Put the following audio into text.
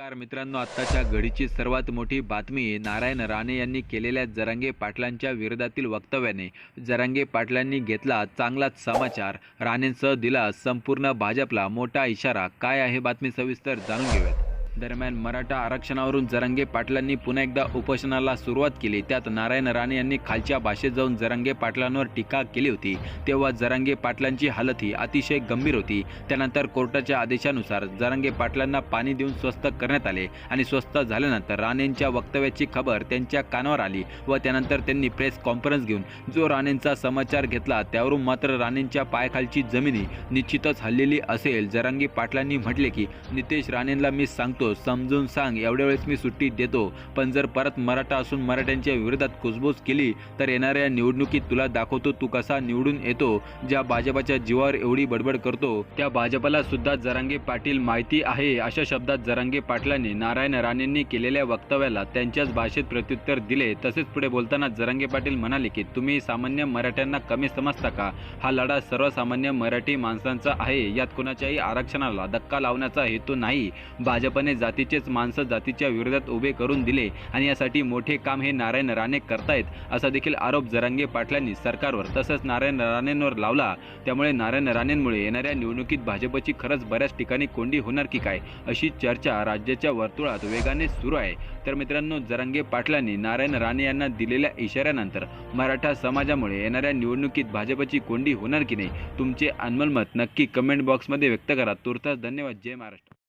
नमस्कार मित्रांनो आत्ताच्या घडीची सर्वात मोठी बातमी नारायण राणे यांनी केलेल्या जरांगे पाटलांच्या विरोधातील वक्तव्याने. जरांगे पाटलांनी घेतला चांगलाच समाचार. राणेंसह दिला संपूर्ण भाजपला मोठा इशारा. काय आहे बातमी सविस्तर जाणून घेऊयात. दरम्यान मराठा आरक्षणावरून जरंगे पाटलांनी पुन्हा एकदा उपोषणाला सुरुवात केली. त्यात नारायण राणे यांनी खालच्या भाषेत जाऊन जरंगे पाटलांवर टीका केली होती. तेव्हा जरांगे पाटलांची हालत ही अतिशय गंभीर होती. त्यानंतर कोर्टाच्या आदेशानुसार जरंगे पाटलांना पाणी देऊन स्वस्त करण्यात आले आणि स्वस्त झाल्यानंतर राणेंच्या वक्तव्याची खबर त्यांच्या कानावर आली व त्यानंतर त्यांनी प्रेस कॉन्फरन्स घेऊन जो राणेंचा समाचार घेतला त्यावरून मात्र राणेंच्या पायाखालची जमिनी निश्चितच हल्लेली असेल. जरांगे पाटलांनी म्हटले की नितेश राणेंना मी सांगतो समजून सांग एवढ्या वेळेस मी सुट्टी देतो. पण जर परत मराठा असून मराठ्यांच्या विरोधात कुसबूस केली तर येणाऱ्या निवडणुकीत तुला दाखवतो तू कसा निवडून येतो. ज्या भाजपाच्या जीवावर एवढी बडबड करतो त्या भाजपला सुद्धा जरांगे पाटील माहिती आहे. अशा शब्दात जरांगे पाटलांनी नारायण राणेंनी केलेल्या वक्तव्याला त्यांच्याच भाषेत प्रत्युत्तर दिले. तसेच पुढे बोलताना जरांगे पाटील म्हणाले की तुम्ही सामान्य मराठ्यांना कमी समजता का? हा लढा सर्वसामान्य मराठी माणसांचा आहे. यात कुणाच्याही आरक्षणाला धक्का लावण्याचा हेतू नाही. भाजपने जातीचेच माणसं जातीच्या विरोधात उभे करून दिले आणि यासाठी मोठे काम हे नारायण राणे करतायत असा देखील आरोप जरांगे पाटलांनी सरकारवर तसंच नारायण राणेंवर लावला. त्यामुळे नारायण राणेंमुळे येणाऱ्या निवडणुकीत भाजपची खरंच बऱ्याच ठिकाणी कोंडी होणार की काय अशी चर्चा राज्याच्या वर्तुळात वेगाने सुरू आहे. तर मित्रांनो जरांगे पाटलांनी नारायण राणे यांना दिलेल्या इशाऱ्यानंतर मराठा समाजामुळे येणाऱ्या निवडणुकीत भाजपची कोंडी होणार की नाही तुमचे अनमोल मत नक्की कमेंट बॉक्समध्ये व्यक्त करा. तुर्तास धन्यवाद. जय महाराष्ट्र.